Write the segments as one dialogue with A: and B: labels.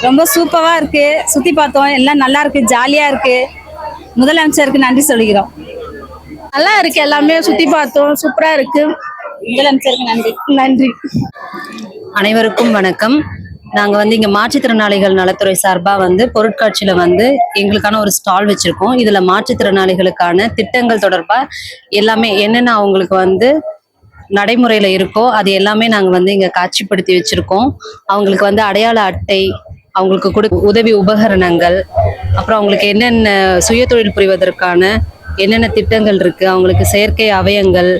A: ரொம்ப சூப்பரா இருக்கு. சுத்தி பார்த்தோம். எல்லாம் நல்லா இருக்கு. ஜாலியா இருக்கு. முதலமைச்சருக்கு நன்றி சொல்லிக்கிறோம்.
B: நல்லா இருக்கு. எல்லாமே சுத்தி பார்த்தோம். சூப்பரா இருக்கு.
A: முதலமைச்சருக்கு நன்றி.
B: நன்றி.
C: அனைவருக்கும் வணக்கம். நாங்க வந்து இங்க மாற்றுத்திறனாளிகள் நலத்துறை சார்பா வந்து பொருட்காட்சியில வந்து எங்களுக்கான ஒரு ஸ்டால் வச்சிருக்கோம். இதுல மாற்றுத்திறனாளிகளுக்கான திட்டங்கள் தொடர்பா எல்லாமே என்னென்ன அவங்களுக்கு வந்து நடைமுறையில் இருக்கோ அது எல்லாமே நாங்கள் வந்து இங்கே காட்சிப்படுத்தி வச்சுருக்கோம். அவங்களுக்கு வந்து அடையாள அட்டை அவங்களுக்கு கொடு உதவி உபகரணங்கள் அப்புறம் அவங்களுக்கு என்னென்ன சுய தொழில் புரிவதற்கான என்னென்ன திட்டங்கள் இருக்குது அவங்களுக்கு செயற்கை அவயங்கள்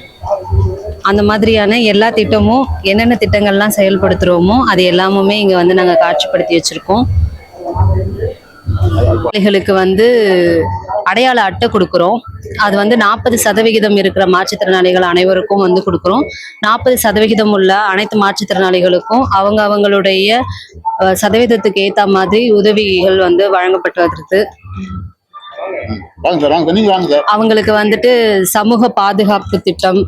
C: அந்த மாதிரியான எல்லா திட்டமும் என்னென்ன திட்டங்கள்லாம் செயல்படுத்துகிறோமோ அது எல்லாமுமே இங்கே வந்து நாங்கள் காட்சிப்படுத்தி வச்சுருக்கோம். பிள்ளைகளுக்கு வந்து அடையாள அட்டை கொடுக்குறோம். அது வந்து நாற்பது சதவிகிதம் இருக்கிற மாற்றுத்திறனாளிகள் அனைவருக்கும் வந்து கொடுக்குறோம். நாற்பது சதவிகிதம் உள்ள அனைத்து மாற்றுத்திறனாளிகளுக்கும் அவங்க அவங்களுடைய சதவீதத்துக்கு ஏற்ற மாதிரி உதவிகள் வந்து வழங்கப்பட்டு வருது. அவங்களுக்கு வந்துட்டு சமூக பாதுகாப்பு திட்டம்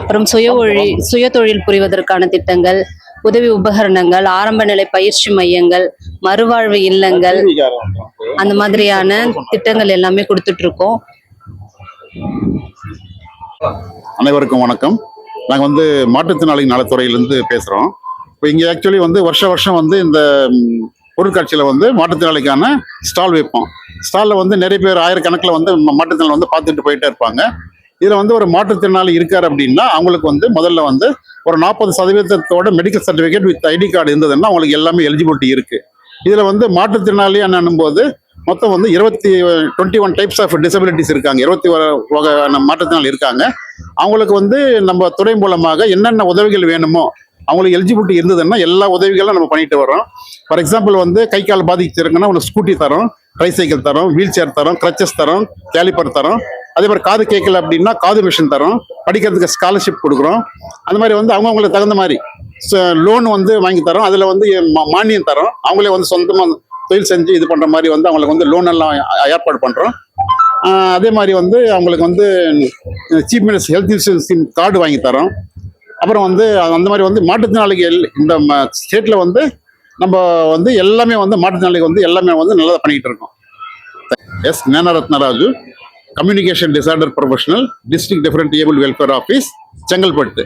C: அப்புறம் சுய ஒழி சுய தொழில் புரிவதற்கான திட்டங்கள் உதவி உபகரணங்கள் ஆரம்ப நிலை பயிற்சி மையங்கள் மறுவாழ்வு இல்லங்கள் அந்த மாதிரியான திட்டங்கள் எல்லாமே கொடுத்துட்டு இருக்கோம்.
D: அனைவருக்கும் வணக்கம். நாங்கள் வந்து மாற்றுத்திறனாளி நலத்துறையிலேருந்து பேசுகிறோம் இப்போ இங்கே ஆக்சுவலி வந்து வருஷ வருஷம் வந்து இந்த பொருட்காட்சியில் வந்து மாற்றுத்திறனாளிக்கான ஸ்டால் வைப்போம். ஸ்டாலில் வந்து நிறைய பேர் ஆயிரக்கணக்கில் வந்து மாற்றுத்திறனாளி வந்து பார்த்துட்டு போயிட்டே இருப்பாங்க. இதில் வந்து ஒரு மாற்றுத்திறனாளி இருக்கார் அப்படின்னா அவங்களுக்கு வந்து முதல்ல வந்து ஒரு நாற்பது சதவீதத்தோட medical certificate with ID card இருந்ததுன்னா அவங்களுக்கு எல்லாமே எலிஜிபிலிட்டி இருக்குது இதில் வந்து மாற்றுத்திறனாளி என்னும்போது மொத்தம் வந்து இருபத்தி twenty one types of disabilities இருக்காங்க. இருபத்தி வகையான மாற்றத்தினால் இருக்காங்க. அவங்களுக்கு வந்து நம்ம துறை மூலமாக என்னென்ன உதவிகள் வேணுமோ அவங்களுக்கு எலிஜிபிலிட்டி இருந்ததுன்னா எல்லா உதவிகளும் நம்ம பண்ணிட்டு வரோம் ஃபார் எக்ஸாம்பிள் வந்து கை கால் பாதிச்சிருக்குன்னா உங்களுக்கு ஸ்கூட்டி தரோம் ட்ரைசைக்கிள் தரோம் வீல் சேர் தரோம் crutches தரோம் கேலிப்பர் தரோம். அதே மாதிரி காது கேட்கல அப்படின்னா காது மிஷின் தரோம். படிக்கிறதுக்கு ஸ்காலர்ஷிப் கொடுக்குறோம். அந்த மாதிரி வந்து அவங்கவுங்களுக்கு தகுந்த மாதிரி லோன் வந்து வாங்கி தரோம். அதில் வந்து மா- மானியம் தரோம். அவங்களே வந்து சொந்தமாக தொழில் செஞ்சு இது பண்ணுற மாதிரி வந்து அவங்களுக்கு வந்து லோன் எல்லாம் ஏற்பாடு பண்ணுறோம் அதே மாதிரி வந்து அவங்களுக்கு வந்து chief minister health insurance scheme card வாங்கி தரோம். அப்புறம் வந்து அந்த மாதிரி வந்து மாற்றுத்திறனாளிகள் இந்த ஸ்டேட்டில் வந்து நம்ம வந்து எல்லாமே வந்து மாற்றுத்திறனாளிகள் வந்து எல்லாமே வந்து நல்லதாக பண்ணிக்கிட்டு இருக்கோம். S Gnanaratnaraju communication disorder professional district different able welfare office Chengalpattu.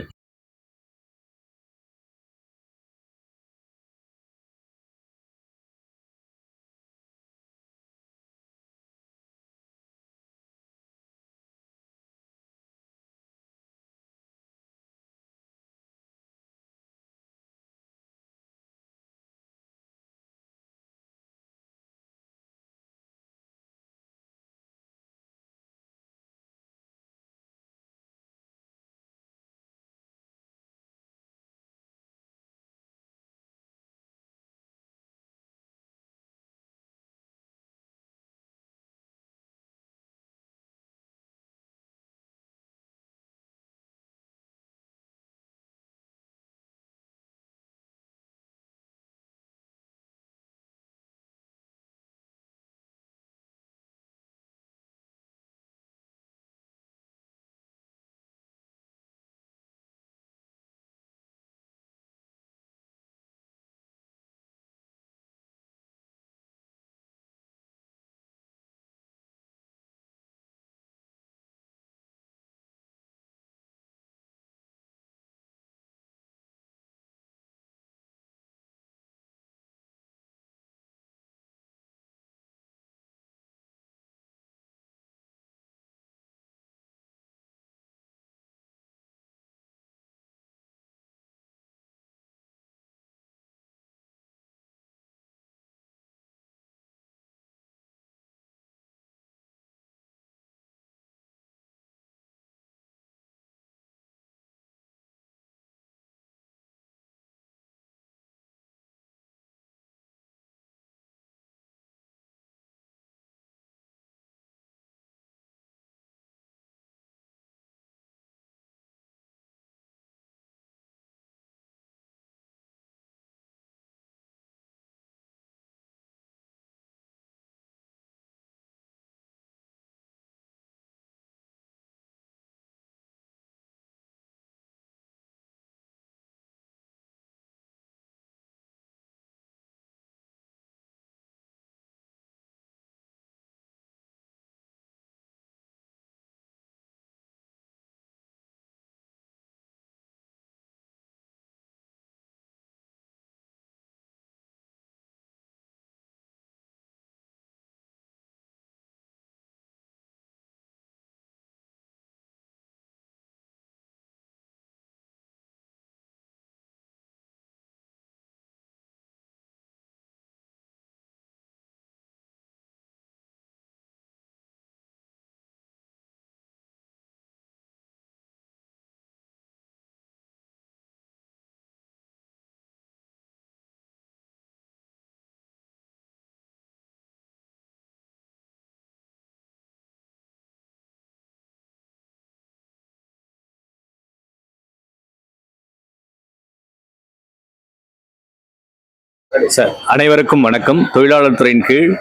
E: Sir அனைவருக்கும் வணக்கம். தொழிலாளர் துறையின் கீழ்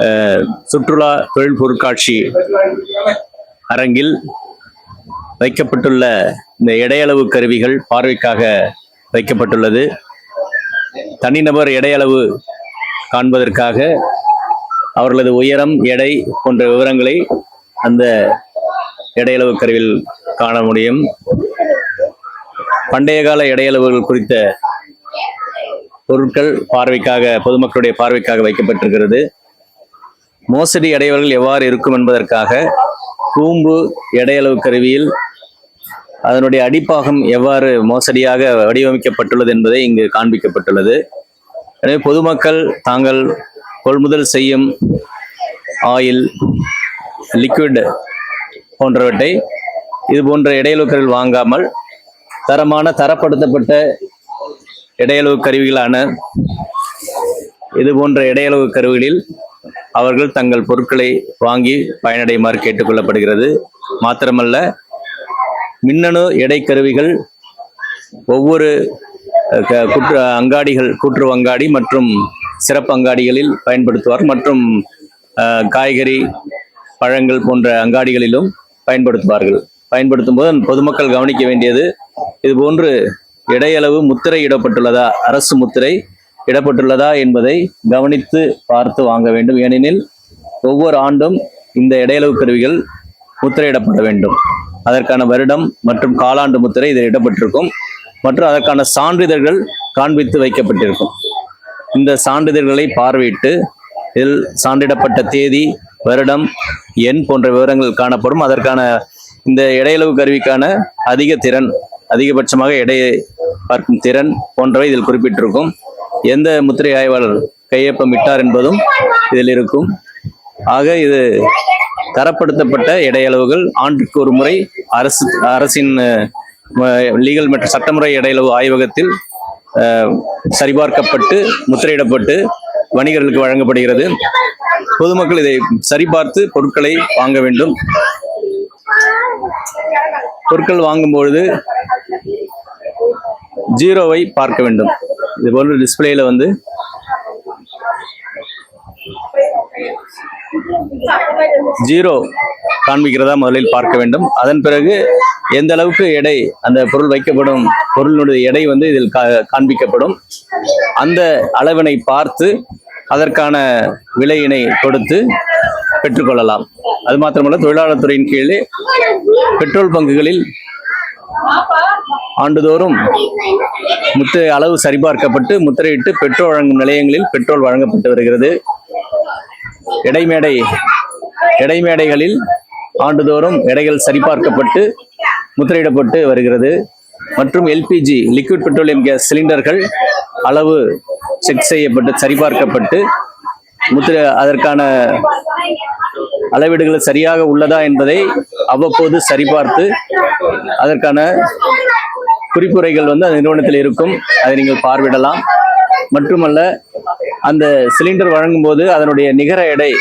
E: அஹ், சுற்றுலா தொழில் பொருட்காட்சி அரங்கில் வைக்கப்பட்டுள்ள இந்த எடையளவு கருவிகள் பார்வைக்காக வைக்கப்பட்டுள்ளது. தனிநபர் எடையளவு காண்பதற்காக அவர்களது உயரம் எடை போன்ற விவரங்களை அந்த எடையளவு கருவியில் காண முடியும். பண்டைய கால எடையளவுகள் குறித்த பொருட்கள் பார்வைக்காக பொதுமக்களுடைய பார்வைக்காக வைக்கப்பட்டிருக்கிறது. மோசடி அடையவர்கள் எவ்வாறு இருக்கும் என்பதற்காக கூம்பு எடையளவு கருவியில் அதனுடைய அடிப்பாகம் எவ்வாறு மோசடியாக வடிவமைக்கப்பட்டுள்ளது என்பதை இங்கு காண்பிக்கப்பட்டுள்ளது. எனவே பொதுமக்கள் தாங்கள் கொள்முதல் செய்யும் ஆயில் லிக்விட் போன்றவற்றை இது போன்ற இடையளவு வாங்காமல் தரமான தரப்படுத்தப்பட்ட இடையளவு கருவிகளான இது போன்ற இடையளவு கருவிகளில் அவர்கள் தங்கள் பொருட்களை வாங்கி பயனடையுமாறு கேட்டுக்கொள்ளப்படுகிறது. மாத்திரமல்ல மின்னணு எடை கருவிகள் ஒவ்வொரு குற்று அங்காடிகள் கூற்று அங்காடிகள் அங்காடி மற்றும் சிறப்பு அங்காடிகளில் பயன்படுத்துவார் மற்றும் காய்கறி பழங்கள் போன்ற அங்காடிகளிலும் பயன்படுத்துவார்கள். பயன்படுத்தும் போது பொதுமக்கள் கவனிக்க வேண்டியது இது போன்று இடையளவு முத்திரை இடப்பட்டுள்ளதா? அரசு முத்திரை இடப்பட்டுள்ளதா என்பதை கவனித்து பார்த்து வாங்க வேண்டும். ஏனெனில் ஒவ்வொரு ஆண்டும் இந்த இடையளவு கருவிகள் முத்திரையிடப்பட வேண்டும். அதற்கான வருடம் மற்றும் காலாண்டு முத்திரை இதில் இடப்பட்டிருக்கும். மற்றும் அதற்கான சான்றிதழ்கள் காண்பித்து வைக்கப்பட்டிருக்கும். இந்த சான்றிதழ்களை பார்வையிட்டு இதில் சான்றிடப்பட்ட தேதி வருடம் எண் போன்ற விவரங்கள் காணப்படும். அதற்கான இந்த இடையளவு கருவிக்கான அதிக திறன் அதிகபட்சமாக எடையை பார்க்கும் திறன் போன்றவை இதில் குறிப்பிட்டிருக்கும். எந்த முத்திரை ஆய்வாளர் கையொப்பம் இட்டார் என்பதும் இதில் இருக்கும். ஆக இது தரப்படுத்தப்பட்ட இடையளவுகள். ஆண்டுக்கு ஒரு முறை அரசு அரசின் லீகல் மற்றும் சட்டமுறை இடையளவு ஆய்வகத்தில் அஹ், சரிபார்க்கப்பட்டு முத்திரையிடப்பட்டு வணிகர்களுக்கு வழங்கப்படுகிறது. பொதுமக்கள் இதை சரிபார்த்து பொருட்களை வாங்க வேண்டும். பொருட்கள் வாங்கும்பொழுது ஜீரோவை பார்க்க வேண்டும். இது போன்ற டிஸ்பிளேல வந்து ஜீரோ காண்பிக்கிறதா முதலில் பார்க்க வேண்டும். அதன் பிறகு எந்த அளவுக்கு எடை அந்த பொருள் வைக்கப்படும் பொருளினுடைய எடை வந்து இதில் கா- காண்பிக்கப்படும். அந்த அளவினை பார்த்து அதற்கான விலையினை கொடுத்து பெற்றுக்கொள்ளலாம். அது மாத்திரமல்ல தொழிலாளர் துறையின் கீழே பெட்ரோல் பங்குகளில் ஆண்டுதோறும் முத்திரை அளவு சரிபார்க்கப்பட்டு முத்திரையிட்டு பெட்ரோல் வழங்கும் நிலையங்களில் பெட்ரோல் வழங்கப்பட்டு வருகிறது. இடைமேடை இடைமேடைகளில் ஆண்டுதோறும் எடைகள் சரிபார்க்கப்பட்டு முத்திரையிடப்பட்டு வருகிறது. மற்றும் எல்பிஜி லிக்விட் பெட்ரோலியம் கேஸ் சிலிண்டர்கள் அளவு செக் செய்யப்பட்டு சரிபார்க்கப்பட்டு முத்திரை அதற்கான அளவீடுகள் சரியாக உள்ளதா என்பதை அவ்வப்போது சரிபார்த்து அதற்கான குறிப்புரைகள் வந்து அந்த நிறுவனத்தில் இருக்கும். அதை நீங்கள் பார்வையிடலாம். மட்டுமல்ல அந்த சிலிண்டர் வழங்கும் போது அதனுடைய நிகர எடை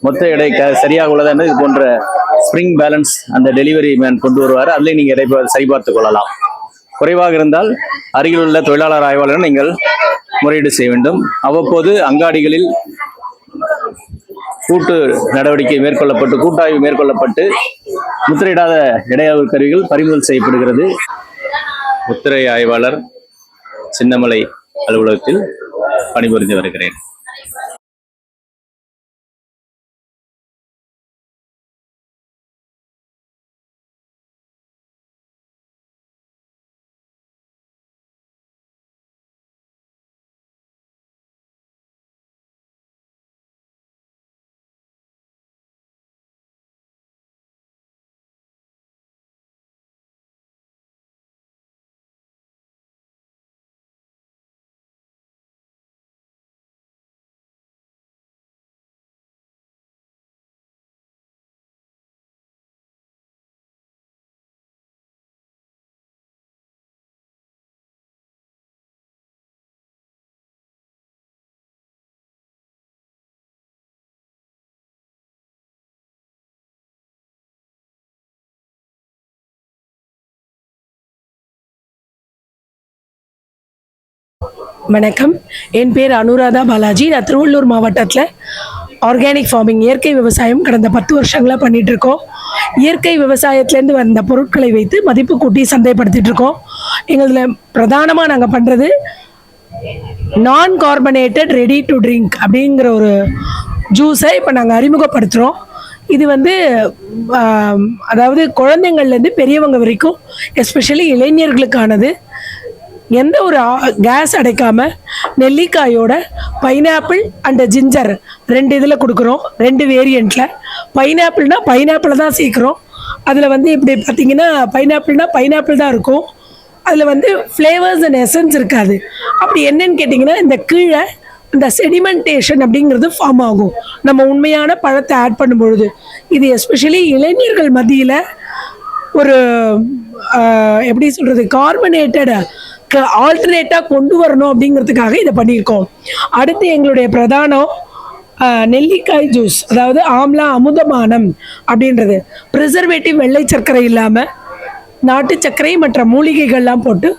E: மொத்த எடை க- சரியாக உள்ளதா இது போன்ற ஸ்ப்ரிங் பேலன்ஸ் அந்த டெலிவரி மேன் கொண்டு வருவார். அதில் நீங்கள் எடை சரிபார்த்து கொள்ளலாம். குறைவாக இருந்தால் அருகில் உள்ள தொழிலாளர் ஆய்வாளரிடம் நீங்கள் முறையீடு செய்ய வேண்டும். அவ்வப்போது அங்காடிகளில் கூட்டு நடவடிக்கை மேற்கொள்ளப்பட்டு கூட்டாய்வு மேற்கொள்ளப்பட்டு முத்திரையிடாத இடையாளர் கருவிகள் பறிமுதல் செய்யப்படுகிறது. முத்திரை ஆய்வாளர் சின்னமலை அலுவலகத்தில் பணிபுரிந்து வருகிறேன்.
F: வணக்கம். என் பேர் அனுராதா பாலாஜி. நான் திருவள்ளூர் மாவட்டத்தில் ஆர்கானிக் ஃபார்மிங் இயற்கை விவசாயம் கடந்த பத்து வருஷங்களாக பண்ணிகிட்ருக்கோம் இயற்கை விவசாயத்துலேருந்து வந்த பொருட்களை வைத்து மதிப்பு கூட்டி சந்தைப்படுத்திகிட்ருக்கோம் எங்களில் பிரதானமாக நாங்கள் பண்ணுறது நான் கார்பனேட்டட் ரெடி டு ட்ரிங்க் அப்படிங்கிற ஒரு ஜூஸை இப்போ நாங்கள் அறிமுகப்படுத்துகிறோம் இது வந்து அதாவது குழந்தைங்கள்லேருந்து பெரியவங்க வரைக்கும் எஸ்பெஷலி இளைஞர்களுக்கானது. எந்த ஒரு கேஸ் அடைக்காமல் நெல்லிக்காயோட பைனாப்பிள் அண்ட் ஜிஞ்சர் ரெண்டு இதில் கொடுக்குறோம். ரெண்டு வேரியண்ட்டில் பைனாப்பிள்னால் பைனாப்பிளை தான் சேர்க்குறோம். அதில் வந்து இப்படி பார்த்தீங்கன்னா பைனாப்பிள்னால் பைனாப்பிள் தான் இருக்கும். அதில் வந்து ஃப்ளேவர்ஸ் அண்ட் எசன்ஸ் இருக்காது. அப்படி என்னன்னு கேட்டிங்கன்னா இந்த கீழே இந்த செடிமெண்டேஷன் அப்படிங்கிறது ஃபார்ம் ஆகும். நம்ம உண்மையான பழத்தை ஆட் பண்ணும்பொழுது. இது எஸ்பெஷலி இளைஞர்கள் மத்தியில் ஒரு எப்படி சொல்கிறது கார்பனேட்டட் ஆல்டர்னேட்டாக கொண்டு வரணும் அப்படிங்கிறதுக்காக இதை பண்ணியிருக்கோம். அடுத்து எங்களுடைய பிரதானம் நெல்லிக்காய் ஜூஸ் அதாவது ஆம்லா அமுதமானம் அப்படின்றது. ப்ரிசர்வேட்டிவ் வெள்ளை சர்க்கரை இல்லாமல் நாட்டு சர்க்கரை மற்ற மூலிகைகள்லாம் போட்டு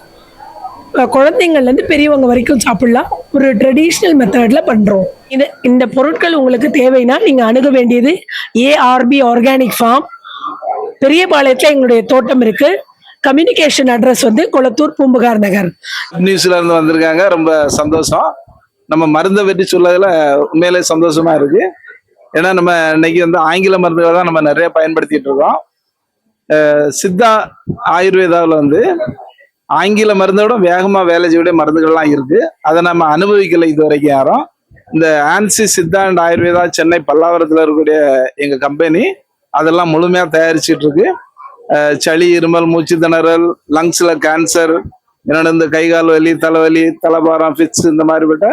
F: குழந்தைங்கள்லேருந்து பெரியவங்க வரைக்கும் சாப்பிட்லாம். ஒரு ட்ரெடிஷ்னல் மெத்தடில் பண்ணுறோம் இது இந்த பொருட்கள் உங்களுக்கு தேவைன்னா நீங்கள் அணுக வேண்டியது ஏஆர்பி ஆர்கானிக் ஃபார்ம் பெரியபாளையத்தில் எங்களுடைய தோட்டம் இருக்குது கம்யூனிகேஷன் அட்ரஸ் வந்து கொளத்தூர் பூம்புகார் நகர்.
G: நியூஸ்ல இருந்து வந்திருக்காங்க. ரொம்ப சந்தோஷம். நம்ம மருந்தை பற்றி சொல்லதில் உண்மையிலே சந்தோஷமா இருக்கு. ஏன்னா நம்ம இன்னைக்கு வந்து ஆங்கில மருந்துகளை தான் நம்ம நிறைய பயன்படுத்திட்டு இருக்கோம். சித்தா ஆயுர்வேதாவில் வந்து ஆங்கில மருந்தோட விட வேலை செய்யக்கூடிய மருந்துகள்லாம் இருக்கு. அதை நம்ம அனுபவிக்கலை இது வரைக்கும் யாரும். இந்த ஆன்சி சித்தா அண்ட் ஆயுர்வேதா சென்னை பல்லாவரத்தில் இருக்கக்கூடிய எங்கள் கம்பெனி அதெல்லாம் முழுமையாக தயாரிச்சிட்டு இருக்கு. சளி இருமல் மூச்சு திணறல் லங்ஸ்ல கேன்சர் என்னோட இந்த கை கால் வலி தலைவலி தலைபாரம் ஃபிட்ஸ் இந்த மாதிரிப்பட்ட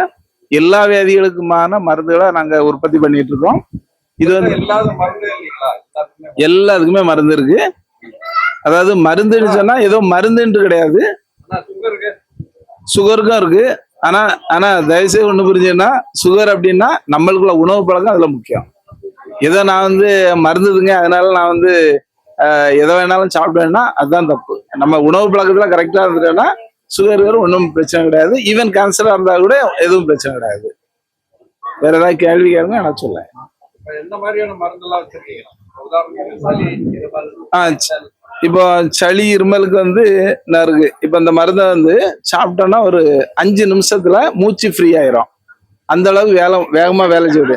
G: எல்லா வியாதிகளுக்குமான மருந்துகளை நாங்க உற்பத்தி பண்ணிட்டு இருக்கோம். இது வந்து எல்லாத்துக்குமே மருந்து. இருக்கு. அதாவது மருந்துன்னு சொன்னா ஏதோ மருந்துன்ட்டு கிடையாது. சுகருக்கும் இருக்கு. ஆனா ஆனா தயவுசெய்து ஒண்ணு புரிஞ்சுன்னா சுகர் அப்படின்னா நம்மளுக்குள்ள உணவு பழக்கம் அதுல முக்கியம். ஏதோ நான் வந்து மருந்துதுங்க அதனால நான் வந்து எதை வேணாலும் சாப்பிடுவேன்னா அதுதான் தப்பு. நம்ம உணவு பழக்கத்துல கரெக்டா இருந்துட்டோம்னா சுகர் ஒன்றும் பிரச்சனை கிடையாது. ஈவன் கேன்சரா இருந்தா கூட எதுவும் பிரச்சனை கிடையாது. வேற ஏதாவது கேள்வி கேளுங்க நான் சொல்லேன் ச- இப்போ சளி இருமலுக்கு வந்து இருக்கு. இப்போ இந்த மருந்தை வந்து சாப்பிட்டோம்னா ஒரு அஞ்சு நிமிஷத்துல மூச்சு ஃப்ரீ ஆயிரும். அந்த அளவுக்கு வேலை வேகமா வேலை செய்யுது.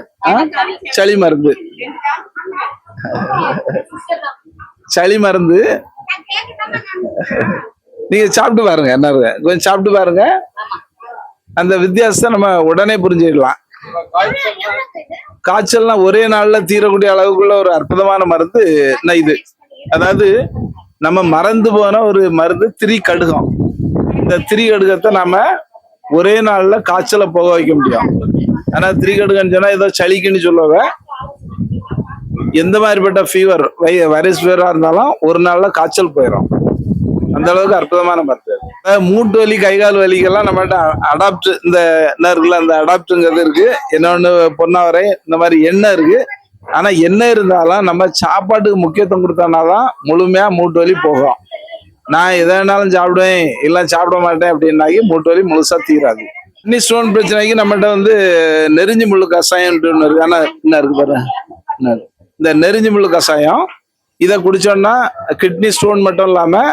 G: சளி மருந்து. சளி மருந்து. நீங்க சாப்பிட்டு பாருங்க என்ன இருக்கு கொஞ்சம் சாப்பிட்டு பாருங்க. அந்த வித்தியாசத்தை நம்ம உடனே புரிஞ்சுக்கலாம். காய்ச்சல்னா ஒரே நாள்ல தீரக்கூடிய அளவுக்குள்ள ஒரு அற்புதமான மருந்து இது. அதாவது நம்ம மறந்து போன ஒரு மருந்து திரி கடுகம் இந்த திரி கடுகத்தை நாம ஒரே நாள்ல காய்ச்சலை போக வைக்க முடியும். ஆனா திரி சொன்னா ஏதோ சளிக்குன்னு சொல்லுவாங்க. எந்த மாதிரிப்பட்ட ஃபீவர் வை வைரஸ் ஃபீவரா இருந்தாலும் ஒரு நாள்ல காய்ச்சல் போயிடும் அந்த அளவுக்கு அற்புதமான மருந்து. அதாவது மூட்டு வலி கை கால் வலிக்கெல்லாம் நம்மகிட்ட அடாப்ட் இந்த என்ன இருக்குல்ல அந்த அடாப்ட்டுங்கிறது இருக்கு. இன்னொன்று பொன்னாவரை இந்த மாதிரி எண்ணெய் இருக்கு. ஆனா எண்ணெய் இருந்தாலும் நம்ம சாப்பாட்டுக்கு முக்கியத்துவம் கொடுத்தோம்னாதான் முழுமையா மூட்டு வலி போகும். நான் எதை வேணாலும் சாப்பிடுவேன். இல்லை சாப்பிட மாட்டேன் அப்படின்னாக்கி மூட்டு வலி முழுசா தீராது. கிட்னி ஸ்டோன் பிரச்சனைக்கு நம்மகிட்ட வந்து நெருஞ்சி முள்ளு கஷாயம் ஒன்று இருக்கு. ஆனால் என்ன இருக்கு பாரு? இந்த நெறிஞ்சி முள்ளு கஷாயம் இதை குடிச்சோம்னா கிட்னி ஸ்டோன் மட்டும் இல்லாம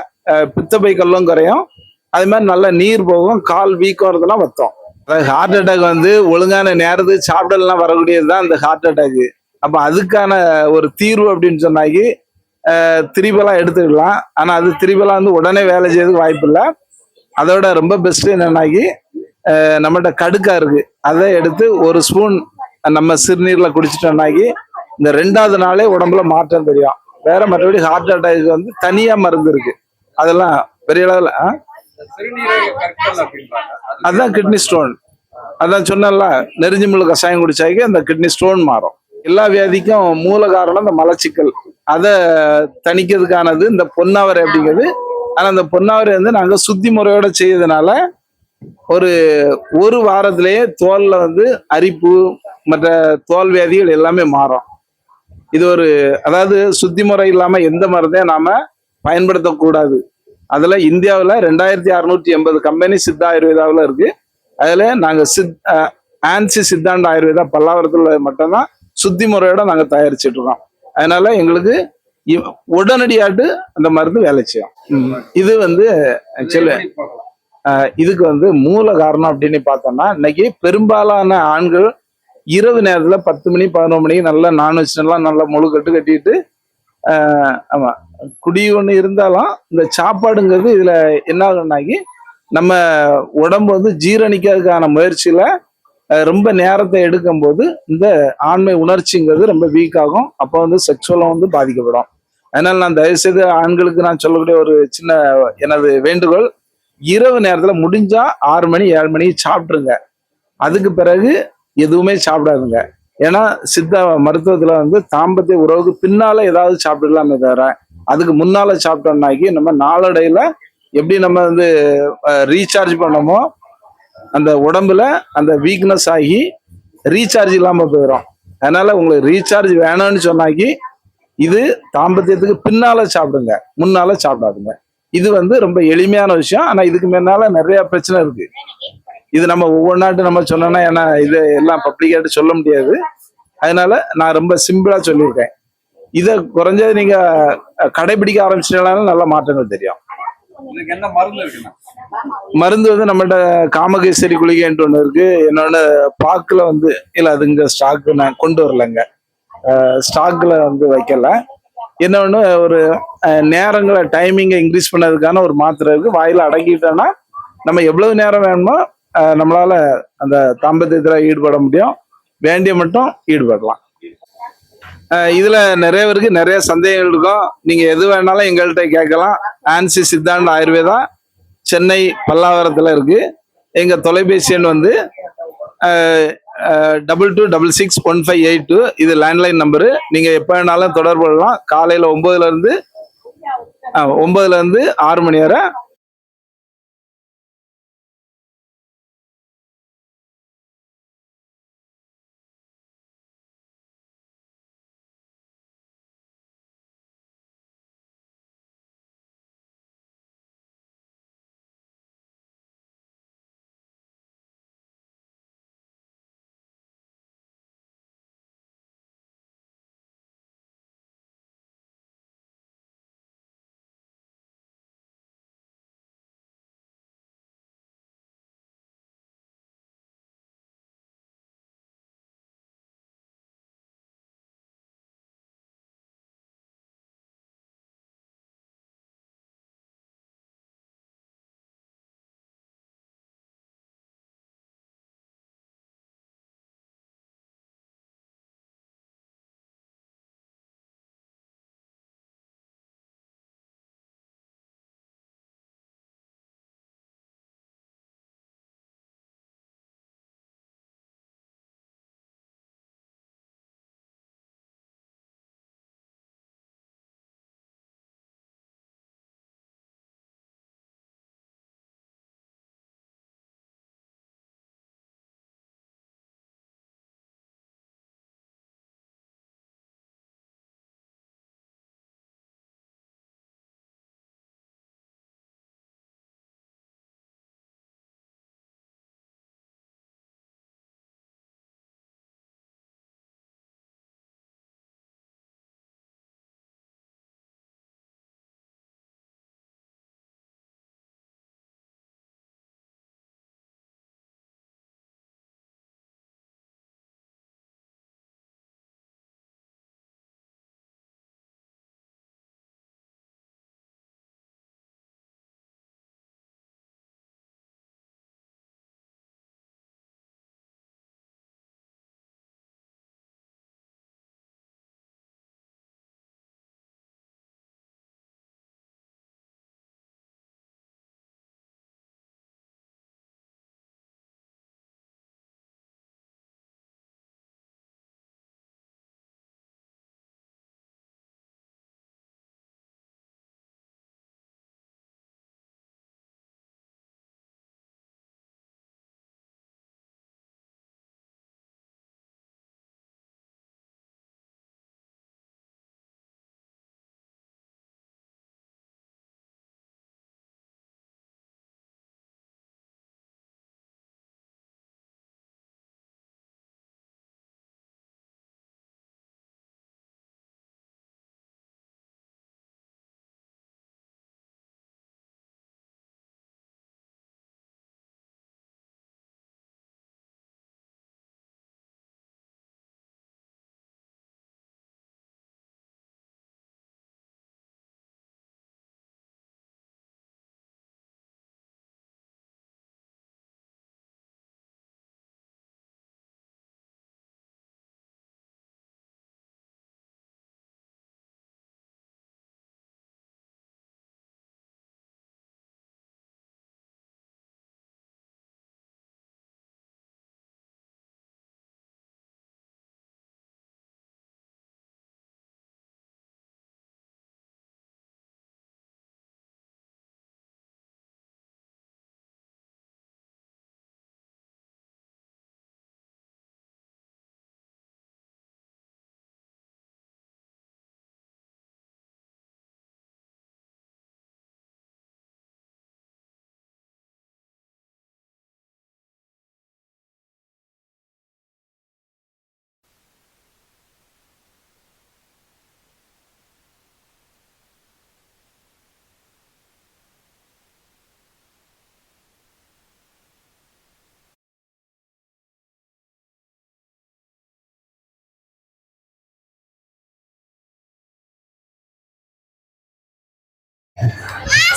G: பித்தப்பை கல்லும் குறையும். அது மாதிரி நல்ல நீர் போகும் கால் வீக்கம் இதெல்லாம் வத்தம் அதாவது ஹார்ட் அட்டாக் வந்து ஒழுங்கான நேரத்துக்கு சாப்பிடலாம் வரக்கூடியது தான் அந்த ஹார்ட் அட்டாக் அப்போ அதுக்கான ஒரு தீர்வு அப்படின்னு சொன்னாக்கி திரிபலா எடுத்துக்கலாம். ஆனா அது திரிபெல்லாம் வந்து உடனே வேலை செய்யறதுக்கு வாய்ப்பு இல்லை அதோட ரொம்ப பெஸ்ட் என்னன்னாக்கி நம்மகிட்ட கடுக்கா இருக்கு. அதை எடுத்து ஒரு ஸ்பூன் நம்ம சிறுநீர்ல குடிச்சிட்டோம்னாக்கி இந்த ரெண்டாவது நாளே உடம்புல மாற்றம் தெரியும். வேற மற்றபடி ஹார்ட் அட்டாக் வந்து தனியா மருந்து இருக்கு. அதெல்லாம் பெரிய அளவில் அதுதான் கிட்னி ஸ்டோன் அதான் சொன்னேன்ல நெருஞ்சி முழு கஷாயம் குடிச்சாக்கி அந்த கிட்னி ஸ்டோன் மாறும். எல்லா வியாதிக்கும் மூல காரணம் இந்த மலச்சிக்கல். அதை தணிக்கிறதுக்கானது இந்த பொன்னாவரை அப்படிங்கிறது. ஆனா அந்த பொன்னாவரை வந்து நாங்க சுத்தி முறையோட செய்யறதுனால ஒரு ஒரு வாரத்திலேயே தோல்ல வந்து அரிப்பு மற்ற தோல் வியாதிகள் எல்லாமே மாறும். இது ஒரு அதாவது சுத்தி முறை இல்லாம எந்த மருந்தையும் நாம பயன்படுத்தக்கூடாது அதுல இந்தியாவில் ரெண்டாயிரத்தி அறுநூற்றி எண்பது கம்பெனி சித்தா ஆயுர்வேதாவில் இருக்கு. அதுல நாங்க சித் ஆன்சி சித்தாண்ட ஆயுர்வேதா பல்லாவரத்தில் மட்டும்தான் சுத்தி முறையோட நாங்க தயாரிச்சிட்டு இருக்கோம். அதனால எங்களுக்கு இ- உடனடியாட்டு அந்த மருந்து வேலை செய்யும். இது வந்து ஆக்சுவலி இதுக்கு வந்து மூல காரணம் அப்படின்னு பார்த்தோம்னா இன்னைக்கு பெரும்பாலான ஆண்கள் இரவு நேரத்துல பத்து மணி பதினொரு மணிக்கு நல்லா நான்வெஜ் எல்லாம் நல்லா முழு கட்டு கட்டிட்டு ஆஹ் ஆமா குடி ஒண்ணு இருந்தாலும் இந்த சாப்பாடுங்கிறது இதுல என்ன ஆகுனாக்கி நம்ம உடம்பு வந்து ஜீரணிக்கிறதுக்கான முயற்சியில ரொம்ப நேரத்தை எடுக்கும்போது இந்த ஆண்மை உணர்ச்சிங்கிறது ரொம்ப வீக் ஆகும். அப்போ வந்து செக்ஷுவலாக வந்து பாதிக்கப்படும். அதனால நான் தயவுசெய்து ஆண்களுக்கு நான் சொல்லக்கூடிய ஒரு சின்ன எனது வேண்டுகோள் இரவு நேரத்தில் முடிஞ்சா ஆறு மணி ஏழு மணி சாப்பிட்ருங்க அதுக்கு பிறகு எதுவுமே சாப்பிடாதுங்க. ஏன்னா சித்த மருத்துவத்தில் வந்து தாம்பத்திய உறவுக்கு பின்னால் ஏதாவது சாப்பிடலாமே தவிர அதுக்கு முன்னால் சாப்பிட்டோம்னாக்கி நம்ம நாளடையில் எப்படி நம்ம வந்து ரீசார்ஜ் பண்ணோமோ அந்த உடம்புல அந்த வீக்னஸ் ஆகி ரீசார்ஜ் இல்லாமல் போயிடும் அதனால உங்களுக்கு ரீசார்ஜ் வேணும்னு சொன்னாக்கி இது தாம்பத்தியத்துக்கு பின்னால சாப்பிடுங்க. முன்னால சாப்பிடாதுங்க. இது வந்து ரொம்ப எளிமையான விஷயம். ஆனா இதுக்கு முன்னால நிறைய பிரச்சனை இருக்கு. இது நம்ம ஒவ்வொன்றாட்டு நம்ம சொன்னோம்னா ஏன்னா இது எல்லாம் பப்ளிக்காட்டு சொல்ல முடியாது. அதனால நான் ரொம்ப சிம்பிளா சொல்லியிருக்கேன். இதை குறைஞ்சது நீங்க கடைபிடிக்க ஆரம்பிச்சிட்டாலும் நல்ல மாற்றங்கள் தெரியும். மருந்து வந்து நம்மகிட்ட காமகேசரி குளிகைன்ட்டு ஒன்று இருக்கு. என்னோட பாக்குல வந்து இல்லை அது இங்கே ஸ்டாக்கு நான் கொண்டு வரலைங்க. ஸ்டாக்ல வந்து வைக்கல. இன்னொன்று ஒரு நேரங்களை டைமிங்கை இன்க்ரீஸ் பண்ணதுக்கான ஒரு மாத்திரை இருக்கு. வாயில அடங்கிட்டோம்னா நம்ம எவ்வளவு நேரம் வேணுமோ நம்மளால அந்த தாம்பத்தியத்தில் ஈடுபட முடியும். வேண்டிய மட்டும் ஈடுபடலாம். இதுல நிறைய பேருக்கு நிறைய சந்தேகங்கள் இருக்கும். நீங்க எது வேணாலும் எங்கள்கிட்ட கேட்கலாம். ஆன்சி சித்தாண்ட் ஆயுர்வேதா சென்னை பல்லாவரத்துல இருக்கு. எங்க தொலைபேசி எண் வந்து double two double six one five eight two இது லேண்ட்லைன் நம்பரு நீங்க எப்போ வேணாலும் தொடர்பு கொள்ளலாம். காலையில ஒன்பதுல இருந்து ஒன்பதுல இருந்து ஆறு மணி வரை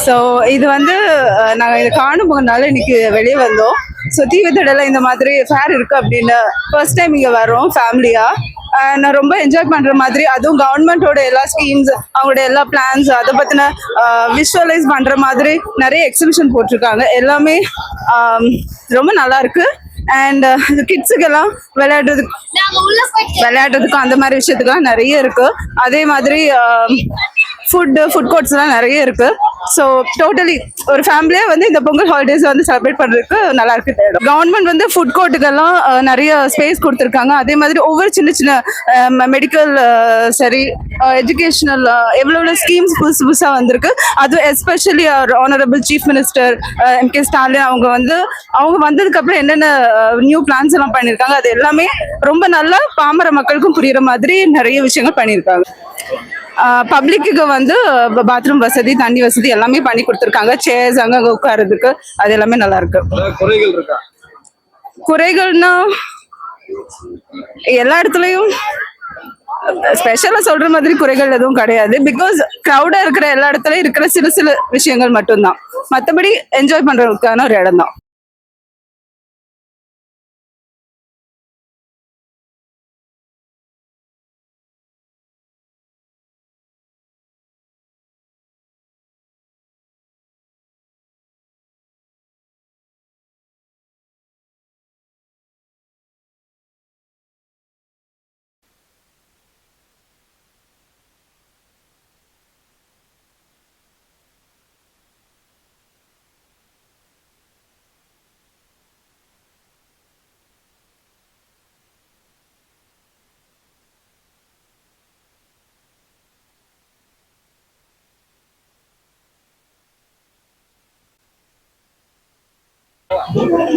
H: ஸோ இது வந்து நாங்கள் இதை காணும் போனால இன்னைக்கு வெளியே வந்தோம். ஸோ தீவுத்திடல இந்த மாதிரி ஃபேர் இருக்கு அப்படின்னு ஃபர்ஸ்ட் டைம் இங்கே வரோம் ஃபேமிலியாக நான் ரொம்ப என்ஜாய் பண்ணுற மாதிரி அதுவும் கவர்மெண்ட்டோட எல்லா ஸ்கீம்ஸ் அவங்களோட எல்லா பிளான்ஸ் அதை பற்றின விஷுவலைஸ் பண்ணுற மாதிரி நிறைய எக்ஸிபிஷன் போட்டிருக்காங்க. எல்லாமே ரொம்ப நல்லா இருக்கு. அண்ட் கிட்ஸுக்கெல்லாம் விளையாடுறதுக்கு விளையாடுறதுக்கும் அந்த மாதிரி விஷயத்துக்கெல்லாம் நிறைய இருக்கு. அதே மாதிரி ஃபுட்டு ஃபுட் கோர்ட்ஸ்லாம் நிறைய இருக்குது ஸோ டோட்டலி ஒரு ஃபேமிலியே வந்து இந்த பொங்கல் ஹாலிடேஸ் வந்து செலிப்ரேட் பண்ணுறதுக்கு நல்லா இருக்கு கவர்மெண்ட் வந்து ஃபுட் கோர்ட்டுக்கெல்லாம் நிறைய ஸ்பேஸ் கொடுத்துருக்காங்க. அதே மாதிரி ஒவ்வொரு சின்ன சின்ன மெடிக்கல் சரி எஜுகேஷனல் எவ்வளோ எவ்வளோ ஸ்கீம்ஸ் புதுசு புதுசாக வந்திருக்கு. அது especially honourable chief minister M K Stalin அவங்க வந்து அவங்க வந்ததுக்கப்புறம் என்னென்ன நியூ பிளான்ஸ் எல்லாம் பண்ணியிருக்காங்க அது எல்லாமே ரொம்ப நல்லா பாமர மக்களுக்கும் புரியுற மாதிரி நிறைய விஷயங்கள் பண்ணியிருக்காங்க. பப்ளிக்கு வந்து பாத்ரூம் வசதி தண்ணி வசதி எல்லாமே பண்ணி கொடுத்துருக்காங்க. சேர்ஸ் அங்கங்க உட்கார்றதுக்கு அது எல்லாமே நல்லா இருக்கு.
I: குறைகள் இருக்கா?
H: குறைகள்னா எல்லா இடத்துலயும் ஸ்பெஷலா சொல்ற மாதிரி குறைகள் எதுவும் கிடையாது. பிகாஸ் க்ரௌடா இருக்கிற எல்லா இடத்துலயும் இருக்கிற சில சில விஷயங்கள் மட்டும்தான். மத்தபடி என்ஜாய் பண்றதுக்கான ஒரு இடம் தான்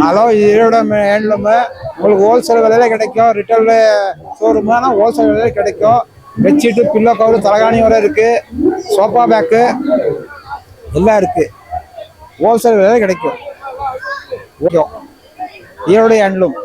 J: ஹலோ ஈரோட ஹேண்ட்லூமு உங்களுக்கு ஹோல்சேல் விலையில கிடைக்கும். ரிட்டர்ல ஷோரூம் ஆனால் ஹோல்சேல் விலையில கிடைக்கும். பெட்ஷீட்டு பில்லோ கவர் தலகாணி வரை இருக்கு. சோஃபா பேக்கு எல்லாம் இருக்கு. ஹோல்சேல் விலையில கிடைக்கும். Okay Erode handloom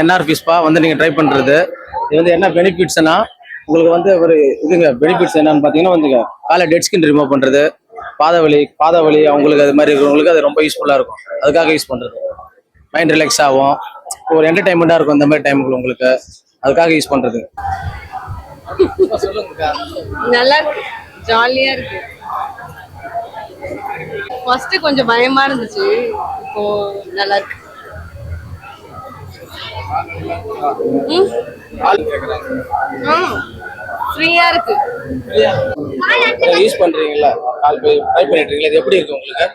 K: N R spa வந்து நீங்கள் ட்ரை பண்ணுறது இது வந்து என்ன பெனிஃபிட்ஸ்னா உங்களுக்கு வந்து ஒரு இதுங்க பெனிஃபிட்ஸ் என்னன்னு பார்த்தீங்கன்னா வந்துங்க காலை டெட் ஸ்கின் ரிமூவ் பண்ணுறது பாதவலி பாதவலி அவங்களுக்கு அது மாதிரி இருக்கிறவங்களுக்கு அது ரொம்ப யூஸ்ஃபுல்லாக இருக்கும். அதுக்காக யூஸ் பண்ணுறது மைண்ட் ரிலாக்ஸ் ஆகும். ஒரு என்டர்டைன்மெண்ட்டாக இருக்கும் இந்த மாதிரி டைமுக்கு உங்களுக்கு. அதுக்காக யூஸ் பண்ணுறது
B: நல்லா இருக்கு. ஜாலியா இருக்கு. ஃபர்ஸ்ட் கொஞ்சம் பயமா இருந்துச்சு. இப்போ நல்லா இருக்கு. ஃப்ரீயா இருக்கு.
K: யூஸ் பண்ணுறீங்களா கால் போய் ட்ரை பண்ணிட்டு இருக்கீங்களா இது எப்படி இருக்கு உங்களுக்கு?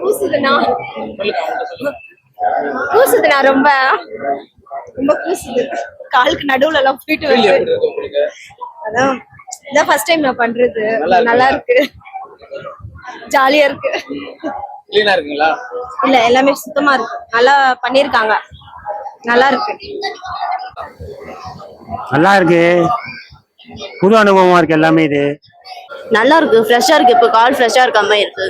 B: கூசுதுண்ணா கூசுதுண்ணா ரொம்ப. ரொம்ப கூசுது காலுக்கு நடுவுல எல்லாம் போயிட்டு வருது. அதான். இதான் ஃபர்ஸ்ட் டைம் நான் பண்றது. நல்லா இருக்கு. ஜாலியா இருக்கு.
K: க்ளீனாக இருக்குங்களா?
B: இல்ல எல்லாமே சுத்தமா இருக்கு. நல்லா பண்ணிருக்காங்க நல்லா இருக்கு
L: நல்லா இருக்கு புது அனுபவமா இருக்கு எல்லாமே இது.
B: நல்லா இருக்கு ஃப்ரெஷ்ஷா இருக்கு. இப்போ கால் ஃப்ரெஷ்ஷா இருக்க மாதிரி இருக்கு.